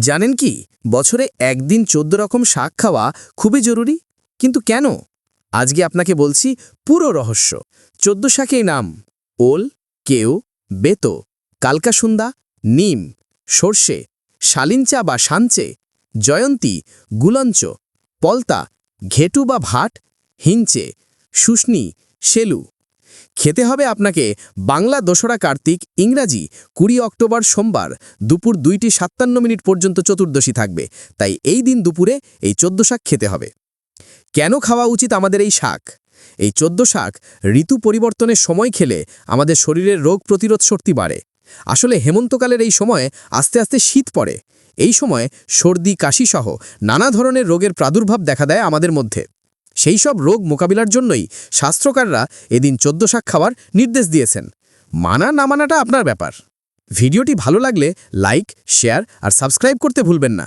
জানেন কি, বছরে একদিন চোদ্দ রকম শাক খাওয়া খুবই জরুরি। কিন্তু কেন? আজকে আপনাকে বলছি পুরো রহস্য। চোদ্দ শাকেই নাম, ওল, কেউ, বেতো, কালকাসুন্দা, নিম, সর্ষে শালিঞ্চা বা সাঞ্চে জয়ন্তী, গুলঞ্চ, পলতা, ঘেটু বা ভাট, হিঞ্চে শুষ্নি শেলু খেতে হবে আপনাকে বাংলা দোসরা কার্তিক, ইংরাজি, কুড়ি অক্টোবর সোমবার, দুপুর দুইটি সাতান্ন মিনিট পর্যন্ত চতুর্দশী থাকবে। তাই এই দিন দুপুরে এই চোদ্দ শাক খেতে হবে। কেন খাওয়া উচিত আমাদের এই শাক? এই চোদ্দ শাক ঋতু পরিবর্তনের সময় খেলে আমাদের শরীরের রোগ প্রতিরোধ শক্তি বাড়ে। আসলে হেমন্তকালের এই সময়ে আস্তে আস্তে শীত পড়ে। এই সময় সর্দি কাশি সহ নানা ধরনের রোগের প্রাদুর্ভাব দেখা দেয় আমাদের মধ্যে। সেই সব রোগ মোকাবিলার জন্যই শাস্ত্রকাররা এদিন চোদ্দ শাক খাওয়ার নির্দেশ দিয়েছেন। মানা না মানাটা আপনার ব্যাপার। ভিডিওটি ভালো লাগলে লাইক, শেয়ার আর সাবস্ক্রাইব করতে ভুলবেন না।